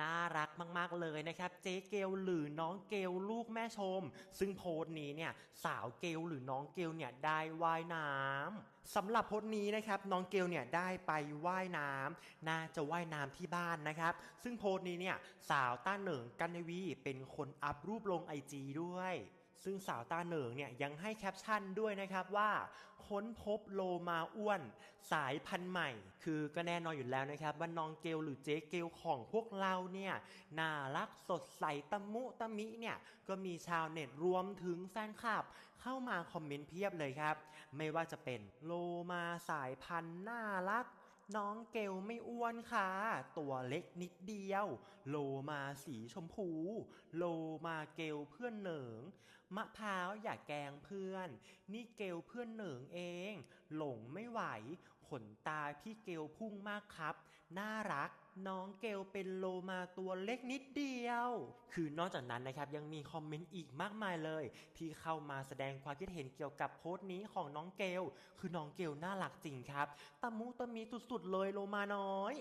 น่ารักมาก ๆ เลยนะครับ เจ๊เกลหรือน้องเกลลูกแม่ชม ซึ่งโพสต์นี้เนี่ยสาวเกลหรือน้องเกลเนี่ยได้ว่ายน้ำสำหรับโพสต์นี้นะครับน้องเกลเนี่ยได้ไปว่ายน้ำน่าจะว่ายน้ำที่บ้านนะครับ ซึ่งโพสต์นี้เนี่ยสาวต้าเหนิงกันนวีเป็นคนอัพรูปลงไอจีด้วย ซึ่งสาวตาเหนิงเนี่ยยังให้แคปชั่นด้วยนะครับว่า ค้นพบโลมาอ้วน สายพันธุ์ใหม่ คือก็แน่นอนอยู่แล้วนะครับว่าน้องเกลหรือเจ๊เกลของพวกเราเนี่ยน่ารักสดใสตะมุตะมิเนี่ยก็มีชาวเน็ตรวมถึงแฟนคลับ เข้ามาคอมเมนต์เพียบเลยครับ ไม่ว่าจะเป็นโลมาสายพันธุ์น่ารัก น้องเกลไม่อ้วนค่ะ ตัวเล็กนิดเดียว โลมาสีชมพู โลมาเกลเพื่อนเหนิง มะพร้าวอย่าแกงเพื่อน นี่เกลเพื่อนเหนิงเอง หลงไม่ไหว ขนตาพี่เกลพุ่งมากครับ น่ารัก น้องเกลเป็นโลมาตัวเล็กนิดเดียว คือนอกจากนั้นนะครับยังมีคอมเมนต์อีกมากมายเลย ที่เข้ามาแสดงความคิดเห็นเกี่ยวกับโพสต์นี้ของน้องเกล คือน้องเกลน่ารักจริงครับตะมุตะมีสุดๆเลยโลมาน้อย